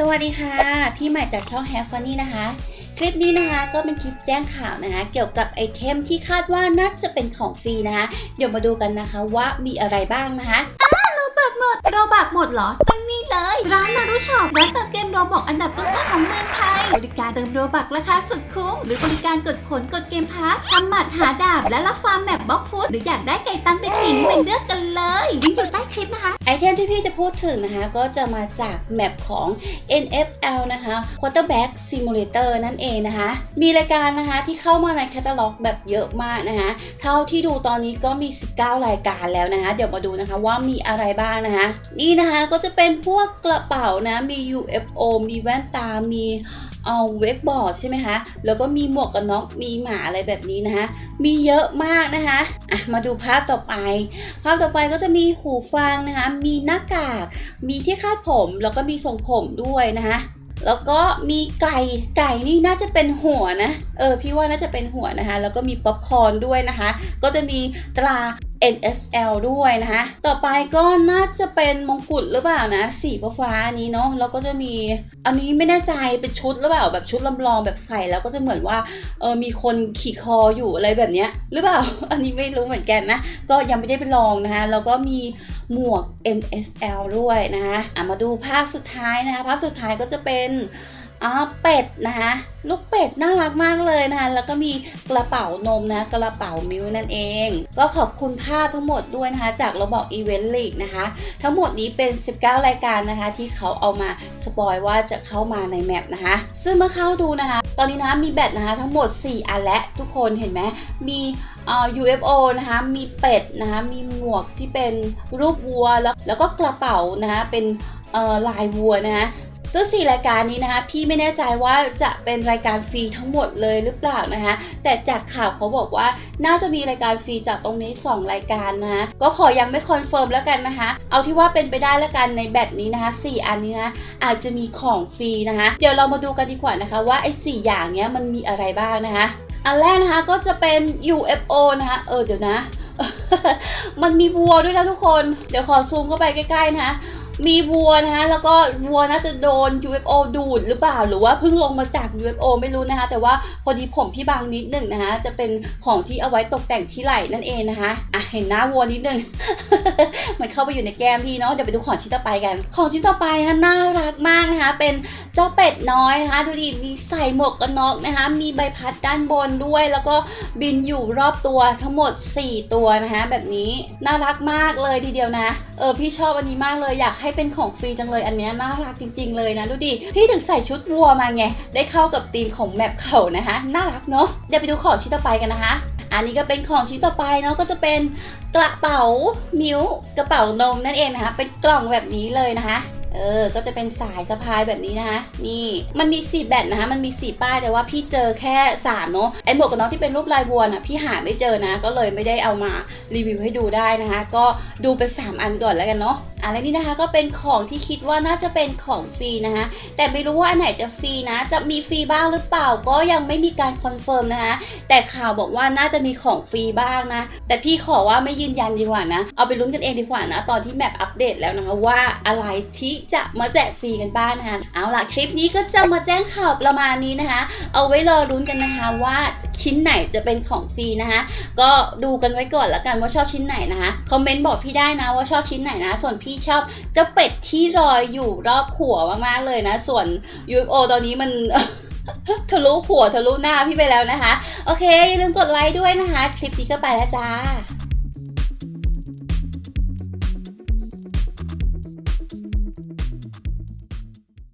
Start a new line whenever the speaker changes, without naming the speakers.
สวัสดีค่ะ พี่ใหม่จากช่อง Have Funny นะคะ คลิปนี้นะคะก็เป็นคลิปแจ้งข่าวนะคะ เกี่ยวกับไอเทมที่คาดว่าน่าจะเป็นของฟรีนะคะ เดี๋ยวมาดูกันนะคะว่ามีอะไรบ้างนะคะ
เรบักหมดโรบักหมดเหรอตั้งนี่เลย ร้านนารุช็อปร้านเติมเกมโรบอกอันดับต้นๆของเมืองไทยบริการเติมโรบักราคาสุดคุ้ม หรือบริการกดผลกดเกมพาร์ททำหมัดหาดาบ และรับฟาร์มแมปบล็อกฟุตหรืออยากได้ไก่ตันไปขิงไปเลือกกันเลยลิงก์อยู่ใต้คลิปนะคะ
ไอเทมที่พี่จะพูดถึงนะคะ ก็จะมาจากแมปของ NFL นะคะ Quarterback Simulator นั่นเองนะคะ มีรายการนะคะที่เข้ามาในแคตตาล็อกแบบเยอะมากนะคะ เท่าที่ดูตอนนี้ก็มี 19 รายการแล้วนะคะ เดี๋ยวมาดูนะคะว่ามีอะไรบ้างนะคะ นี่นะคะก็จะเป็นพวกกระเป๋านะ มี UFO มีแว่นตา มี เอาเวกบอร์ดใช่ไหมคะ แล้วก็มีหมวกกันน็อกมีหมาอะไรแบบนี้นะคะ มีเยอะมากนะคะอะมาดูภาพต่อไป ภาพต่อไปก็จะมีหูฟังนะคะ มีหน้ากาก มีที่คาดผมแล้วก็มีทรงผมด้วยนะคะแล้วก็มีไก่ไก่นี่น่าจะเป็นหัวนะ เออพี่ว่าน่าจะเป็นหัวนะคะ แล้วก็มีป๊อปคอร์นด้วยนะคะ ก็จะมีตรา NSL ด้วยนะคะ ต่อไปก็น่าจะเป็นมงกุฎหรือเปล่านะ สีฟ้าๆอันนี้เนาะ แล้วก็จะมี อันนี้ไม่แน่ใจเป็นชุดหรือเปล่า แบบชุดลำลองแบบใส่แล้วก็จะเหมือนว่าเออมีคนขี่คออยู่อะไรแบบเนี้ยหรือเปล่า อันนี้ไม่รู้เหมือนกันนะ ก็ยังไม่ได้ไปลองนะคะ แล้วก็มีหมวก NSL ด้วยนะคะะมาดูภาพสุดท้ายนะคะ ภาพสุดท้ายก็จะเป็น อ่าเป็ดนะคะลูกเป็ดน่ารักมากเลยนะคะแล้วก็มีกระเป๋านมนะกระเป๋ามิวนั่นเอง ก็ขอบคุณภาพทั้งหมดด้วยนะคะ จากเราบอกอีเวนต์ลีกนะคะ ทั้งหมดนี้เป็น 19 รายการนะคะ ที่เขาเอามาสปอยว่าจะเข้ามาในแมปนะคะ ซึ่งเมื่อเข้าดูนะคะ ตอนนี้นะมีแบตนะคะ ทั้งหมด 4 อันและทุกคนเห็นไหมมีเอ่อ UFO นะคะมีเป็ดนะคะมีหมวกที่เป็นรูปวัวแล้วแล้วก็กระเป๋านะคะเป็นลายวัวนะคะ ซึ่งสี่รายการนี้นะคะ พี่ไม่แน่ใจว่าจะเป็นรายการฟรีทั้งหมดเลยหรือเปล่านะคะ แต่จากข่าวเขาบอกว่าน่าจะมีรายการฟรีจากตรงนี้ 2 รายการนะคะก็ขอยังไม่คอนเฟิร์มแล้วกันนะคะ เอาที่ว่าเป็นไปได้แล้วกันในแบตนี้นะคะ4อันนี้นะอาจจะมีของฟรีนะคะ เดี๋ยวเรามาดูกันดีกว่านะคะ ว่าไอ้สอย่างเนี้ยมันมีอะไรบ้างนะคะ อันแรกนะคะก็จะเป็น UFO นะคะเออเดี๋ยวนะ มันมีวัวด้วยนะทุกคน เดี๋ยวขอซูมเข้าไปใกล้ๆนะคะ มีวัวนะคะแล้วก็วัวน่าจะโดน UFO ดูดหรือเปล่าหรือว่าเพิ่งลงมาจาก UFO ไม่รู้นะคะ แต่ว่าพอดีผมพี่บางนิดหนึ่งนะคะ จะเป็นของที่เอาไว้ตกแต่งที่ไหล่นั่นเองนะคะอะเห็นหน้าวัวนิดหนึ่งมันเข้าไปอยู่ในแก้มพี่เนาะเดี๋ยวไปดูของชิ้นต่อไปกัน ของชิ้นต่อไปนะคะน่ารักมากนะคะ เป็นเจ้าเป็ดน้อยนะคะดูดิมีใส่หมวกกันน็อกนะคะ มีใบพัดด้านบนด้วย แล้วก็บินอยู่รอบตัวทั้งหมด 4 ตัวนะคะ แบบนี้น่ารักมากเลยทีเดียวนะ เออพี่ชอบอันนี้มากเลยอยากใให้เป็นของฟรีจังเลยอันเนี้ยน่ารักจริง ๆ เลยนะดูดิพี่ถึงใส่ชุดวัวมาไงได้เข้ากับธีมของแมปเขานะคะน่ารักเนาะเดี๋ยวไปดูของชิ้นต่อไปกันนะคะ อันนี้ก็เป็นของชิ้นต่อไปเนาะก็จะเป็นกระเป๋ามิ้วกระเป๋านมนั่นเองนะคะ เป็นกล่องแบบนี้เลยนะคะเออ ก็จะเป็นสายสะพายแบบนี้นะคะ นี่ มันมี4แบตนะคะ มันมี4ป้าย แต่ว่าพี่เจอแค่3เนอะไอหมวกกันน็อกที่เป็นรูปลายวัวน่ะพี่หาไม่เจอนะ ก็เลยไม่ได้เอามารีวิวให้ดูได้นะคะ ก็ดูเป็น 3 อันก่อนแล้วกันเนาะ แล้วนี่นะคะก็เป็นของที่คิดว่าน่าจะเป็นของฟรีนะคะ แต่ไม่รู้ว่าอันไหนจะฟรีนะ จะมีฟรีบ้างหรือเปล่าก็ยังไม่มีการคอนเฟิร์มนะคะ แต่ข่าวบอกว่าน่าจะมีของฟรีบ้างนะ แต่พี่ขอว่าไม่ยืนยันดีกว่านะ เอาไปลุ้นกันเองดีกว่านะ ตอนที่แมปอัปเดตแล้วนะคะว่าอะไรที่จะมาแจกฟรีกันบ้างนะคะ เอาล่ะคลิปนี้ก็จะมาแจ้งข่าวประมาณนี้นะคะ เอาไว้รอลุ้นกันนะคะว่า ชิ้นไหนจะเป็นของฟรีนะคะ ก็ดูกันไว้ก่อนละกันว่าชอบชิ้นไหนนะคะ คอมเมนต์บอกพี่ได้นะว่าชอบชิ้นไหนนะ ส่วนพี่ชอบเจ้าเป็ดที่ลอยอยู่รอบหัวมากๆเลยนะ ส่วน UFO ตอนนี้มันทะลุหัวทะลุหน้าพี่ไปแล้วนะคะ โอเค อย่าลืมกดไลค์ด้วยนะคะ คลิปนี้ก็ไปแล้วจ้า